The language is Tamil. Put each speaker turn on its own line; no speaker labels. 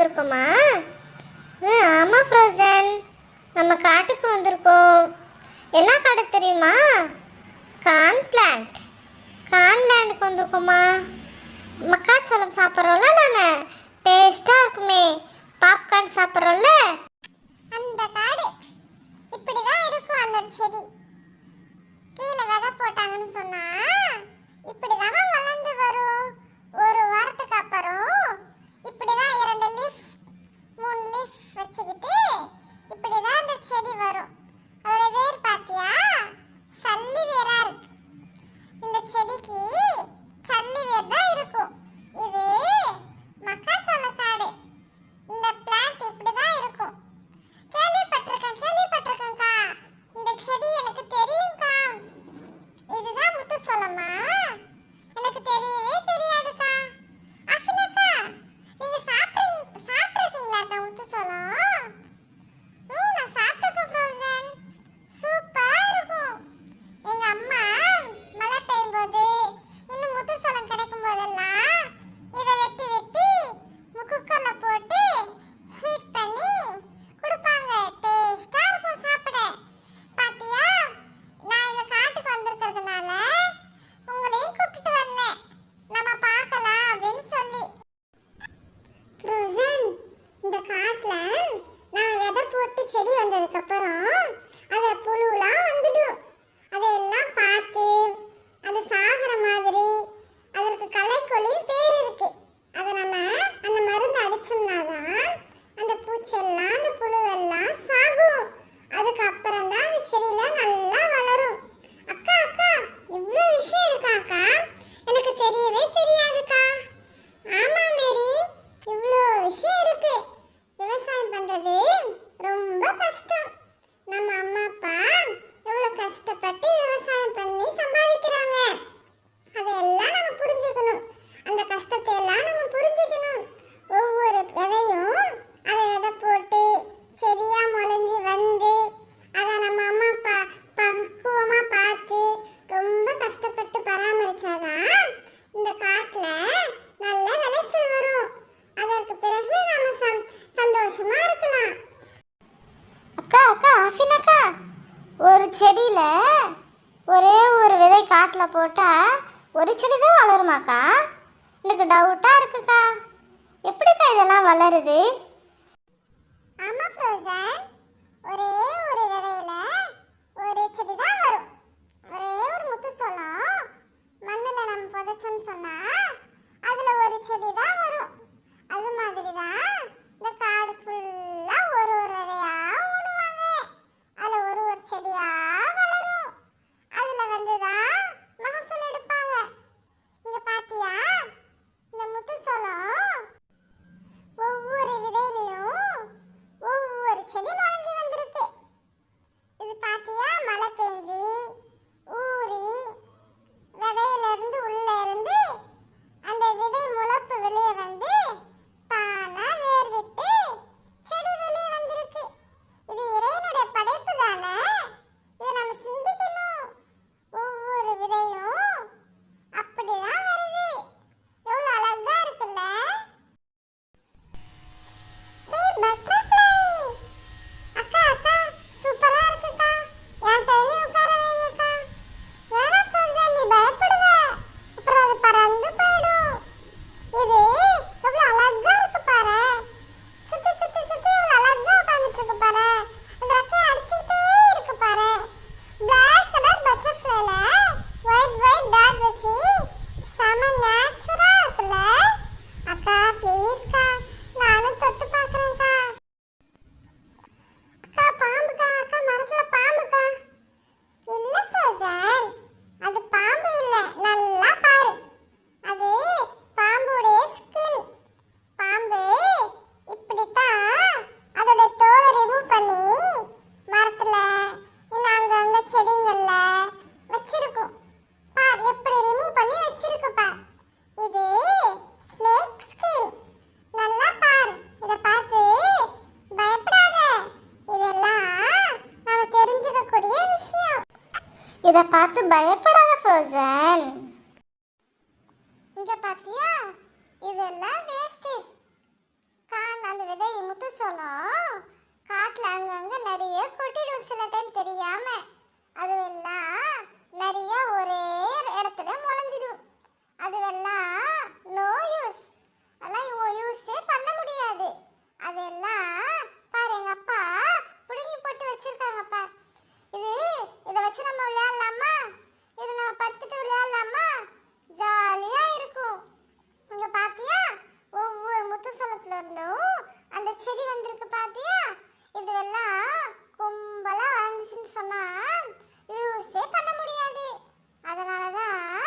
வந்திருக்கோமா? ஆமாம் ஃப்ரோசன் நம்ம காட்டுக்கு வந்திருக்கோம். என்ன காடு தெரியுமா? கான் பிளான்ட் கான் லேண்டுக்கு வந்திருக்கோமா மக்காச்சோளம் சாப்பிட்றோம்ல நாங்கள் டேஸ்ட்டாக இருக்குமே. பாப்கார்ன் சாப்பிட்றோம்ல.
அந்த காடு இப்படி தான் இருக்கும் அந்த செடி. கீழே விதை போட்ட செடியில்
ஒரே ஒரு விதை காட்டில் போட்டால் ஒரு செடி தான் வளருமாக்கா? எனக்கு டவுட்டாக இருக்குக்கா. எப்படிக்கா இதெல்லாம் வளருது?
ஆமாம் ஃப்ரோசன் ஒரே ஒரு இதை பார்த்து பயப்படாத
ஃப்ரோசன்
இங்க பாத்தியா? இதெல்லாம் வேஸ்டேஜ்
கான் அந்த விதையை முத்து சொல்லும் காட்டில் அங்கங்க நிறைய கொட்டிடும் சில டைம் தெரியாம. அதுவெல்லாம் நிறைய ஒரே இடத்துல முளைஞ்சிடும். அதுவெல்லாம் நோ யூஸ் அதெல்லாம் யூஸே பண்ண முடியாது. அதெல்லாம் செடி வந்திருக்கு பாத்தியா? இதுவெல்லாம் கும்பலா வந்துச்சுன்னு சொன்னா யூஸே பண்ண முடியாது. அதனால தான்